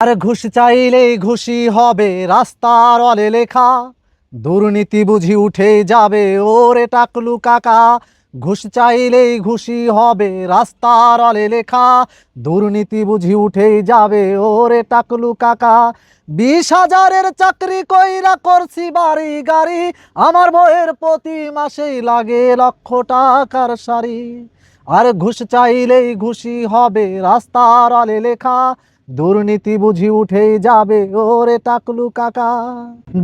আর ঘুষ চাইলেই ঘুষি হবে রাস্তার অলে লেখা। দুর্নীতি বুঝি উঠে যাবে, ওরে টাকলু কাকা। ঘুষ চাইলেই ঘুষি হবে রাস্তার অলে লেখা। দুর্নীতি বুঝি উঠেই যাবে, ওরে টাকলু কাকা। বিশ হাজারের চাকরি কইরা করছি বাড়ি গাড়ি, আমার বইয়ের প্রতি মাসেই লাগে লক্ষ টাকার শাড়ি আর ঘুষ চাইলেই ঘুষি হবে রাস্তার অলে লেখা। দুর্নীতি বুঝি উঠেই যাবে, ওরে টাকলু কাকা।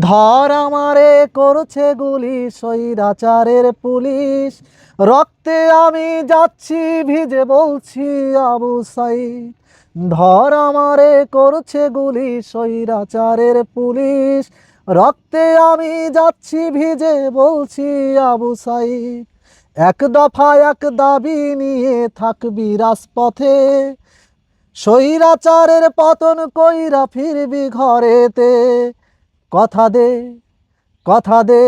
ধর আমারে করছে গুলি সৈরাচারের পুলিশ। রক্তে আমি যাচ্ছি, ভিজে বলছি, আবু সাইদ। ধর আমারে করছে গুলি সৈরাচারের পুলিশ। রক্তে আমি যাচ্ছি, ভিজে বলছি, আবু সাইদ। এক দফা এক দাবি নিয়ে থাকবি রাজপথে। স্বৈরাচারের পতন কইরা ফিরবি ঘরেতে। কথা দে কথা দে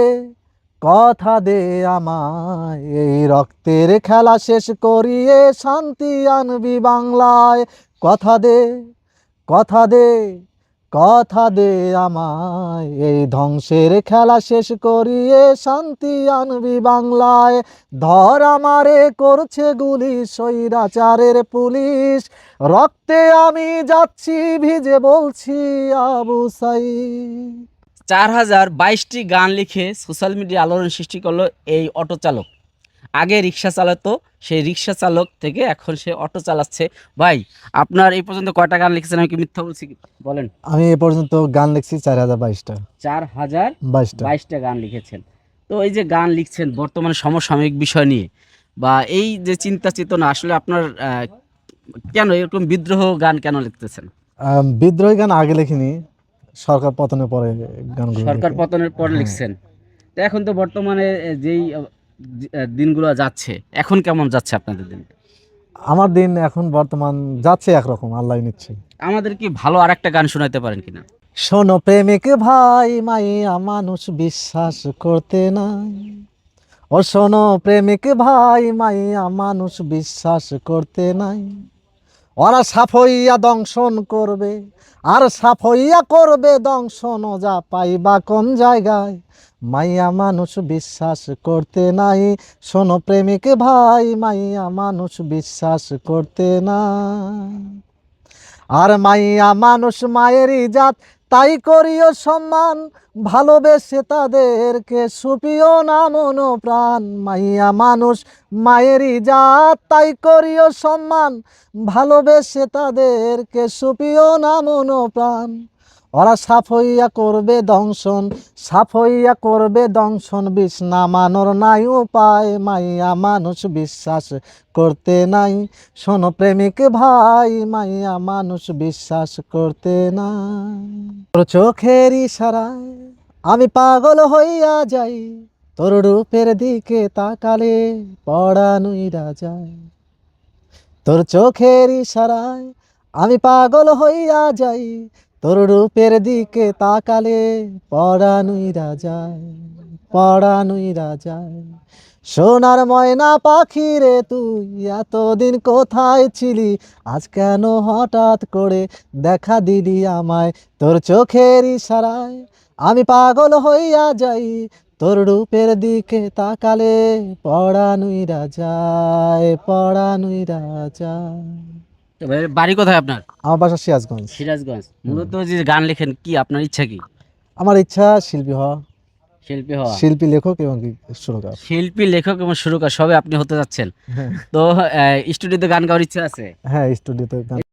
কথা দে আমায়, এই রক্তের খেলা শেষ করিয়ে শান্তি আনবি বাংলায়। কথা দে কথা দে কথা দে আমায়, এই ধ্বংসের খেলা শেষ করিয়ে শান্তি আনবি বাংলায়। ধর আমারে করছে গুলি সৈরাচারের পুলিশ। রক্তে আমি যাচ্ছি, ভিজে বলছি, আবু সাই চার হাজার বাইশটি গান লিখে সোশ্যাল মিডিয়া আলোড়ন সৃষ্টি করল এই অটো চালক আগে রিক্সা চালাতো সেই রিক্সা চালক থেকে এখন সে অটো চালাচ্ছে। ভাই আপনার এই পর্যন্ত কয়টা গান লিখেছেন? আমি কি মিথ্যা বলছি? বলেন। আমি এ পর্যন্ত গান লিখছি চার হাজার বাইশটা। চার হাজার বাইশটা। বাইশটা। গান লিখেছেন। তো এই যে গান লিখছেন বর্তমানে সমসাময়িক বিষয় নিয়ে বা এই যে চিন্তা চেতনা আসলে আপনার কেন এরকম বিদ্রোহ গান কেন লিখতেছেন? বিদ্রোহী গান আগে লিখিনি। সরকার পতনের পরে গানগুলো সরকার পতনের পর হ্যাঁ। লিখছেন। তো এখন তো বর্তমানে যেই দিনগুলো যাচ্ছে। এখন কেমন যাচ্ছে আপনাদের দিন? আমার দিন এখন বর্তমান যাচ্ছে একরকম আল্লাহ নিচ্ছে। আমাদের কি ভালো আর একটা গান শোনাতে পারেন কিনা? শোনো প্রেমিক ভাই মাইয়া মানুষ বিশ্বাস করতে নাই। ও শোনো প্রেমিক ভাই মাইয়া মানুষ বিশ্বাস করতে নাই। ওরা সাফইয়া দংশন করবে আর সাফইয়া করবে দংশন যা পাইবা কোন জায়গায়? মাইয়া মানুষ বিশ্বাস করতে নাই। শোনো প্রেমিক ভাই, মাইয়া মানুষ বিশ্বাস করতে না আর মাইয়া মানুষ মায়েরই জাত তাই করিও সম্মান, ভালোবেসে তাদেরকে সুপিও না মন প্রাণ। মাইয়া মানুষ মায়েরই জাত তাই করিও সম্মান, ভালোবেসে তাদেরকে সুপিও না মন প্রাণ। ওরা সাফইয়া করবে দংশন সাফইয়া করবে দংশন, বিষ নামানোর নাই উপায়, মাইয়া মানুষ বিশ্বাস করতে নাই। শোনো প্রেমিক ভাই, মাইয়া মানুষ বিশ্বাস করতে নাই। চোখের ইশারায় আমি পাগল হইয়া যাই, তোর রূপের দিকে তাকালে পড়ানুইরা যায় তোর চোখের ইশারায় আমি পাগল হইয়া যাই তোর রূপের দিকে তাকালে পড়ানুইরা যায় পড়ানুইরা যায় সোনার ময়না পাখি রে তুই এতদিন কোথায় ছিলি? আজ কেন হঠাৎ করে দেখা দিলি আমায়? তোর চোখের ইশারায় আমি পাগল হইয়া যাই। তোর রূপের দিকে তাকালে পড়ানুইরা যায় তো ভাই, বাড়ি কোথায় আপনার? আমার বাসা সিরাজগঞ্জ। সিরাজগঞ্জ। মূলত যে গান লেখেন কি আপনার ইচ্ছা কি? আমার ইচ্ছা শিল্পী হওয়া। শিল্পী হওয়া। শিল্পী লেখক এবং সুরকার। শিল্পী লেখক এবং সুরকার সবে আপনি হতে যাচ্ছেন। হ্যাঁ। তো স্টুডিওতে গান গাওয়ার ইচ্ছা আছে? হ্যাঁ স্টুডিওতে গান